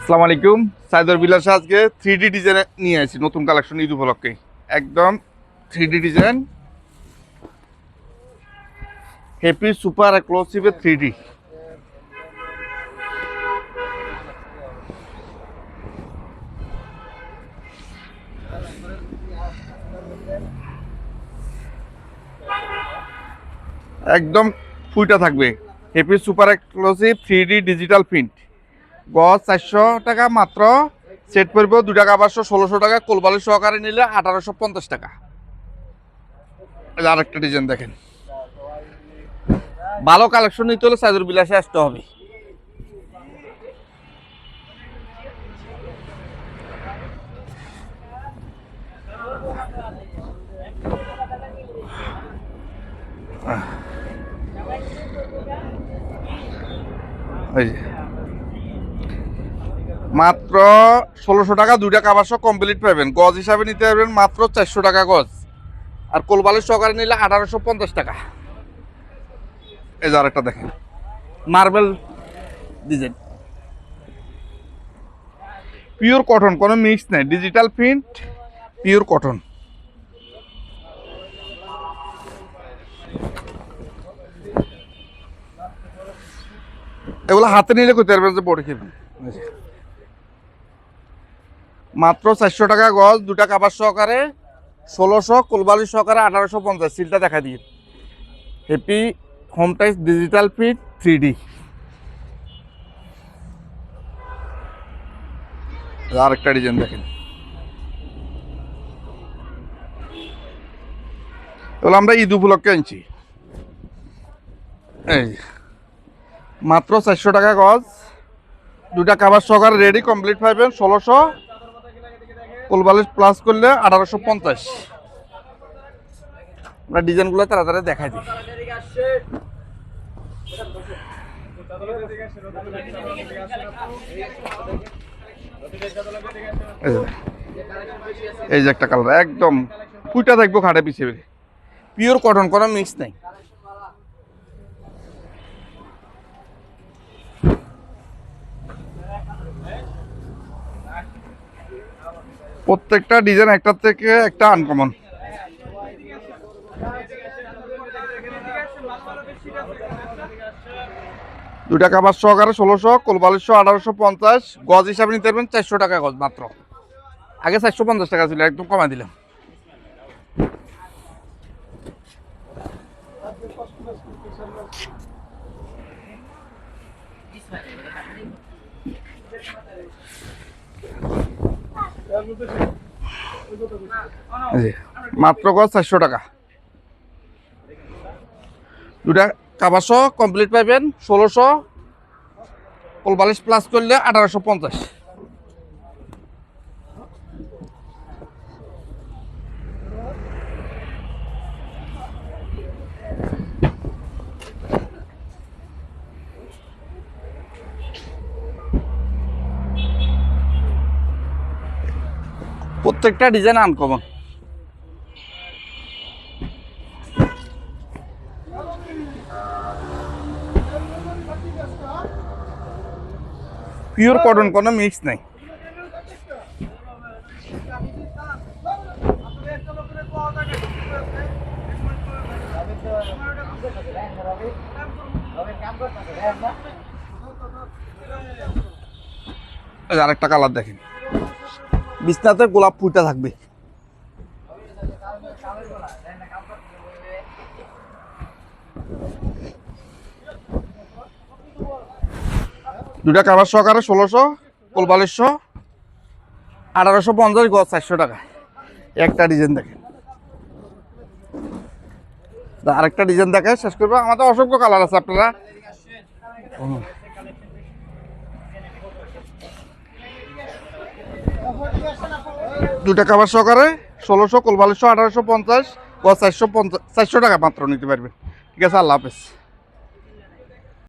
আসসালামু আলাইকুম। সাইদর বিলাসে আজকে থ্রি ডি ডিজাইন নিয়ে আসি, নতুন কালেকশন ঈদ উপলক্ষে। একদম three D design happy super এক্সক্লুসিভে three D একদম ফুইটা থাকবে। Happy super exclusive three D digital print. গজ চারশো টাকা মাত্র, সেট পড়ব দু টাকা পাঁচশো, ষোলোশো টাকা কোলবালি সহকারে নিলে আঠারোশো পঞ্চাশ টাকা। আরেকটা ডিজাইন দেখেন। ভালো কালেকশন নিতে হলে সাইদুর বিলাসে আসতে হবে। মাত্র ষোলোশো টাকা, দুইটা কাবারশো কমপ্লিট পাবেন। গজ হিসাবে নিতে পারবেন মাত্র চারশো টাকা গজ। আর কোলবালির সহকারে নিলে আঠারোশো পঞ্চাশ টাকা। এই যে আরেকটা দেখেন। মার্বেল ডিজাইন পিওর কটন কোনো মিক্স নেই। ডিজিটাল প্রিন্ট পিওর কটন এগুলো হাতে নিলে করতে পারবেন যে বড় খেবেন মাত্র চারশো টাকা গজ, দুটা কাবার সহকারে ষোলোশো কোলবালি সহকারে আঠারোশো পঞ্চাশ, সিলটা দেখা দিয়ে happy home ties digital print three D আরেকটা ডিজাইন দেখেন। এগুলো আমরা ঈদ উপলক্ষে আনছি। এই। মাত্র চারশো টাকা গজ। দুটা কাবার সহকারে রেডি কমপ্লিট পাইবেন ষোলোশো। কোলবালিশ প্লাস করলে আঠারোশো পঞ্চাশ। আমরা ডিজাইনগুলো তাড়াতাড়ি দেখাই দিই। এই যে- একটা কালার একদম ফুইটা দেখব খাটে পিছিয়ে পিওর কটন কোনো মিক্স নেই। প্রত্যেকটা ডিজাইন একটা থেকে একটা আনকমন দুটা কাবার সহকারে ষোলোশো কোলবালিশশো আঠারোশো পঞ্চাশ। গজ হিসাবে নিতে পারবেন চারশো টাকা গজ মাত্র। আগে চারশো পঞ্চাশ টাকা ছিল একদম কমাই দিলাম। এই যে, মাত্র গজ চারশো টাকা। দুটা কাবারশো কমপ্লিট পাইবেন ষোলোশো কোলবালিশ প্লাস করলে আঠারোশো পঞ্চাশ। প্রত্যেকটা ডিজাইন আনকমন পিওর কটন কোনো মিক্স নাই। আরেকটা কালার দেখেন। বিছনাতে গোলাপ ফুলটা থাকবে। দুটা কাবার সহকারে ষোলোশো, কোলবালিশশো, আঠারোশো পঞ্চাশ গজ চারশো টাকা। একটা ডিজাইন দেখেন। আরেকটা ডিজাইন দেখে শেষ করব। আমাদের অসংখ্য কালার আছে আপনারা। দুটা কাবার সহকারে ষোলোশো কোলবালিশশো আঠারোশো, পঞ্চাশ ও চারশো পঞ্চাশ, চারশো টাকা মাত্র নিতে পারবেন ঠিক আছে, আল্লাহ হাফেজ।